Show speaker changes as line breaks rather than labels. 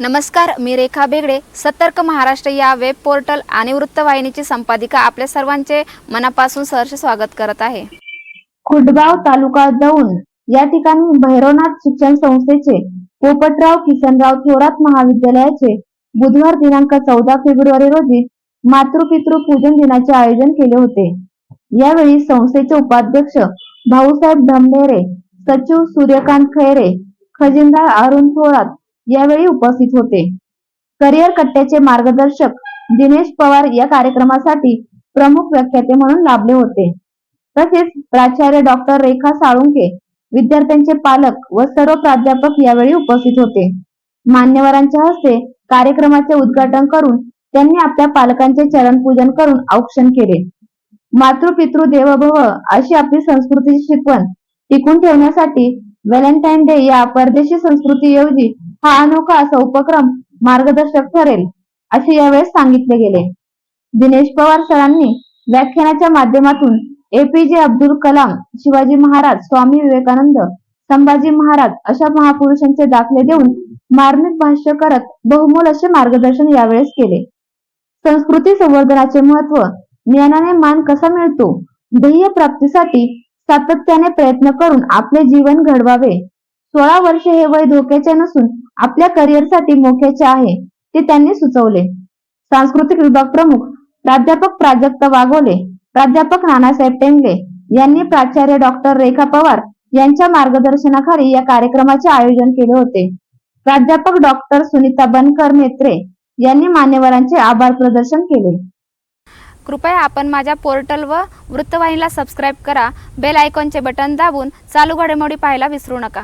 नमस्कार मी रेखा बेगडे. सतर्क महाराष्ट्र या वेब पोर्टल आणि वृत्तवाहिनीची संपादिका आपल्या सर्वांचे मनापासून सहर्ष स्वागत करत आहे.
खुटगाव तालुका दौंड या ठिकाणी भैरवनाथ शिक्षण संस्थेचे पोपटराव किसनराव थोरात महाविद्यालयाचे बुधवार दिनांक चौदा फेब्रुवारी रोजी मातृपितृ पूजन दिनाचे आयोजन केले होते. यावेळी संस्थेचे उपाध्यक्ष भाऊसाहेब धमनेरे सचिव सूर्यकांत खैरे खजिनदार अरुण थोरात यावेळी उपस्थित होते. करिअर कट्ट्याचे मार्गदर्शक दिनेश पवार या कार्यक्रमासाठी प्रमुख व्याख्याते म्हणून लाभले होते. तसेच प्राचार्य डॉक्टर रेखा साळुंके विद्यार्थ्यांचे पालक व सर्व प्राध्यापक यावेळी उपस्थित होते. मान्यवरांच्या हस्ते कार्यक्रमाचे उद्घाटन करून त्यांनी आपल्या पालकांचे चरणपूजन करून औक्षण केले. मातृपितृ देवभव अशी आपली संस्कृतीची शिकवण टिकून ठेवण्यासाठी व्हॅलेंटाईन डे या परदेशी संस्कृतीऐवजी हा अनोखा असा उपक्रम मार्गदर्शक ठरेल असे यावेळेस सांगितले गेले. दिनेश पवार सरांनी व्याख्यानाच्या माध्यमातून एपीजे अब्दुल कलाम शिवाजी महाराज स्वामी विवेकानंद संभाजी महाराज अशा महापुरुषांचे दाखले देऊन मार्मिक भाष्य करत बहुमोल असे मार्गदर्शन यावेळेस केले. संस्कृती संवर्धनाचे महत्त्व ज्ञानाने मान कसा मिळतो ध्येय प्राप्तीसाठी सातत्याने प्रयत्न करून आपले जीवन घडवावे सोळा वर्ष हे वय धोक्याचे नसून आपल्या करिअरसाठी मोक्याचे आहे ते त्यांनी सुचवले. सांस्कृतिक विभाग प्रमुख प्राध्यापक प्राजक्त वाघोले प्राध्यापक नानासाहेब टेंगले यांनी प्राचार्य डॉक्टर रेखा पवार यांच्या मार्गदर्शनाखाली या कार्यक्रमाचे आयोजन केले होते. प्राध्यापक डॉक्टर सुनीता बनकर मेत्रे यांनी मान्यवरांचे आभार प्रदर्शन केले.
कृपया आपण माझ्या पोर्टल व वृत्तवाहिनीला सबस्क्राईब करा. बेल आयकॉनचे बटन दाबून चालू घडामोडी पाहायला विसरू नका.